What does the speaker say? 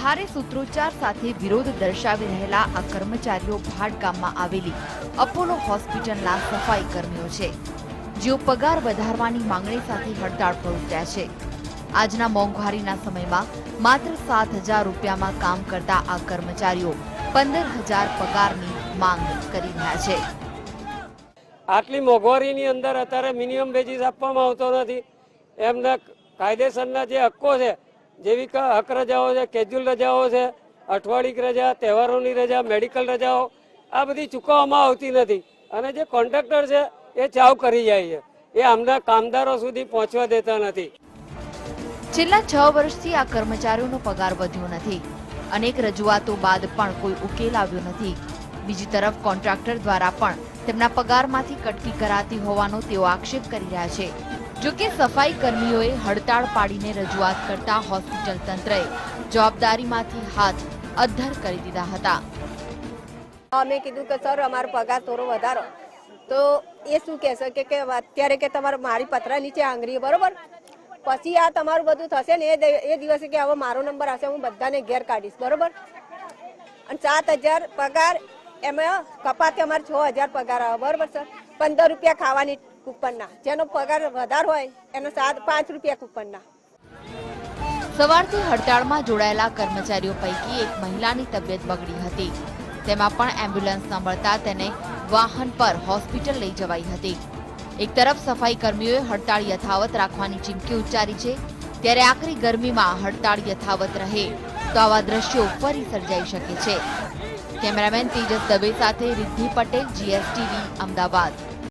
ભારે સૂત્રોચ્ચાર સાથે વિરોધ દર્શાવી રહેલા આ કર્મચારીઓ ભાટ ગામમાં આવેલી અપોલો હોસ્પિટલના સફાઈ કર્મીઓ છે. જેઓ પગાર વધારવાની માંગણી સાથે હડતાળ પર ઉતર્યા છે. આજના મોંઘવારીના સમયમાં માત્ર સાત હજાર રૂપિયામાં કામ કરતા આ કર્મચારીઓ પંદર હજાર પગારની માંગ કરી રહ્યા છે. આટલી મોંઘવારીની અંદર અત્યારે મિનિમમ વેજીસ આપવામાં આવતો નથી. એમના કાયદેસરના જે હક્કો છે જેવી કે હક રજાઓ છે, કેજ્યુઅલ રજાઓ છે, અઠવાડિક રજા, તહેવારોની રજા, મેડિકલ રજાઓ, આ બધી ચૂકવવામાં આવતી નથી. અને જે કોન્ટ્રાક્ટર છે, એ ચાવ કરી જાય છે. એ આમના કામદારો સુધી પહોંચવા દેતા નથી. છેલ્લા છ વર્ષથી આ કર્મચારીઓનો પગાર વધ્યો નથી. અનેક રજૂઆતો બાદ પણ કોઈ ઉકેલ આવ્યો નથી. બીજી તરફ કોન્ટ્રાક્ટર દ્વારા પણ તેમના પગારમાંથી કટકી કરાતી હોવાનો તેઓ આક્ષેપ કરી રહ્યા છે. જો કે સફાઈ કર્મીઓએ હડતાળ પાડીને રજૂઆત કરતા હોસ્પિટલ તંત્રએ જવાબદારીમાંથી હાથ અદ્ધર કરી દીધા હતા. અમે કીધું કે, સર, અમારો પગાર થોડો વધારો. તો એ શું કહેશે? કે કે અત્યારે કે તમારે, મારી પતરા નીચે આંગળી બરોબર? પછી આ તમારું બધું થશે ને એ દિવસે કે હવે મારો નંબર હશે, હું બધાને ઘેર કાઢીશ, બરોબર? અને સાત હજાર પગાર એમાં કપાતે અમારે છ હજાર પગાર આવે, બરોબર, સર? પંદર રૂપિયા ખાવાની કૂપનના. જેનો પગાર વધારે હોય, એનો સાત પાંચ રૂપિયા કૂપનના. સવારથી હડતાળમાં જોડાયેલા કર્મચારીઓ પૈકી એક મહિલાની તબિયત બગડી હતી. તેમાં પણ એમ્બ્યુલન્સ ન મળતા તેને વાહન પર હોસ્પિટલ લઈ જવાઈ હતી. એક તરફ સફાઈ કર્મીઓએ હડતાળ યથાવત રાખવાની ચીમકી ઉચ્ચારી છે, ત્યારે આખરી ગરમીમાં હડતાળ યથાવત રહે તો આવા દ્રશ્યો ફરી સર્જાઈ શકે છે. કેમેરામેન તેજસ દવે સાથે રિદ્ધિ પટેલ જીએસટીવી અમદાવાદ.